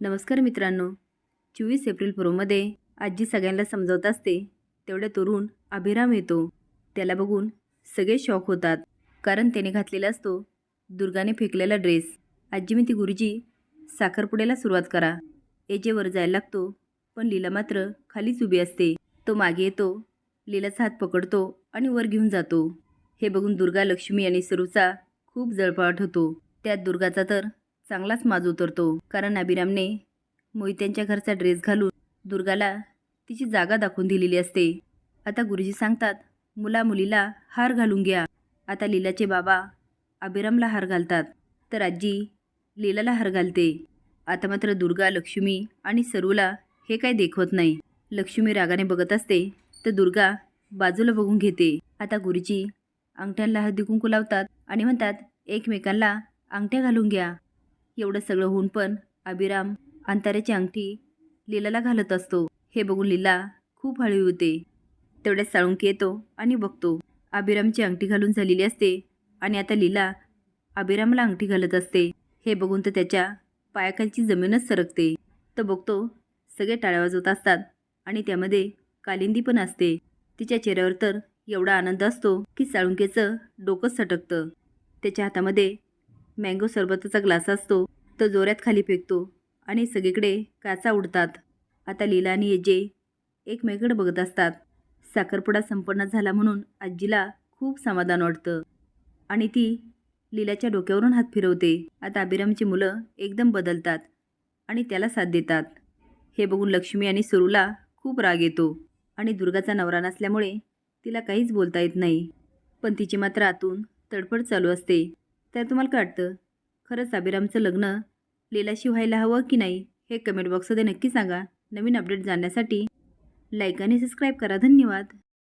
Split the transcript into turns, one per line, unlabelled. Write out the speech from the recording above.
नमस्कार मित्रांनो. चोवीस एप्रिल प्रोमध्ये आजी सगळ्यांना समजावत असते तेवढ्या तरुण अभिराम येतो. त्याला बघून सगळे शॉक होतात. कारण त्याने घातलेला असतो दुर्गाने फेकलेला ड्रेस आजी मी ती गुरुजी साखरपुड्याला सुरुवात करा. एजेवर जायला लागतो पण लीला मात्र खालीच उभी असते. तो मागे येतो लीलाचा हात पकडतो आणि वर घेऊन जातो. हे बघून दुर्गा लक्ष्मी आणि सरूचा खूप जळपाट होतो. त्यात दुर्गाचा तर चांगलाच माज उतरतो. कारण अभिरामने मोहित्यांच्या घरचा ड्रेस घालून दुर्गाला तिची जागा दाखवून दिलेली असते. आता गुरुजी सांगतात मुला मुलीला हार घालून घ्या. आता लीलाचे बाबा अभिरामला हार घालतात. तर आजी लीलाला हार घालते. आता मात्र दुर्गा लक्ष्मी आणि सरूला हे काही देखवत नाही. लक्ष्मी रागाने बघत असते. तर दुर्गा बाजूला बघून घेते. आता गुरुजी अंगठ्यांना हळदी कुंकू लावतात आणि म्हणतात एकमेकांना अंगठ्या घालून घ्या. एवढं सगळं होऊन पण अभिराम अंतऱ्याची अंगठी लीलाला घालत असतो. हे बघून लीला खूप हळवी होते. तेवढ्यात साळुंकी येतो आणि बघतो. अभिरामची अंगठी घालून झालेली असते आणि आता लीला अभिरामला अंगठी घालत असते. हे बघून तर त्याच्या पायाखालची जमीनच सरकते. तर बघतो सगळे टाळ्या वाजवत असतात आणि त्यामध्ये कालिंदी पण असते. तिच्या चेहऱ्यावर तर एवढा आनंद असतो की साळुंकेचं डोकंच सटकतं. त्याच्या हातामध्ये मँगो सरबताचा ग्लास असतो तो जोऱ्यात खाली फेकतो आणि सगळीकडे काचा उडतात. आता लीला आणि येजे एकमेकडे बघत असतात. साखरपुडा संपन्न झाला म्हणून आजीला खूप समाधान वाटतं. आणि ती लीलाच्या डोक्यावरून हात फिरवते. आता अभिरामची मुलं एकदम बदलतात आणि त्याला साथ देतात. हे बघून लक्ष्मी आणि सुरूला खूप राग येतो आणि दुर्गाचा नवरा नसल्यामुळे तिला काहीच बोलता येत नाही. पण तिची मात्र आतून तडफड चालू असते. तर तुम्हाला काय वाटतं खरंच अभिरामचं लग्न लीलाशी व्हायला हवं की नाही हे कमेंट बॉक्समध्ये नक्की सांगा. नवीन अपडेट जाणण्यासाठी लाईक आणि सबस्क्राईब करा. धन्यवाद.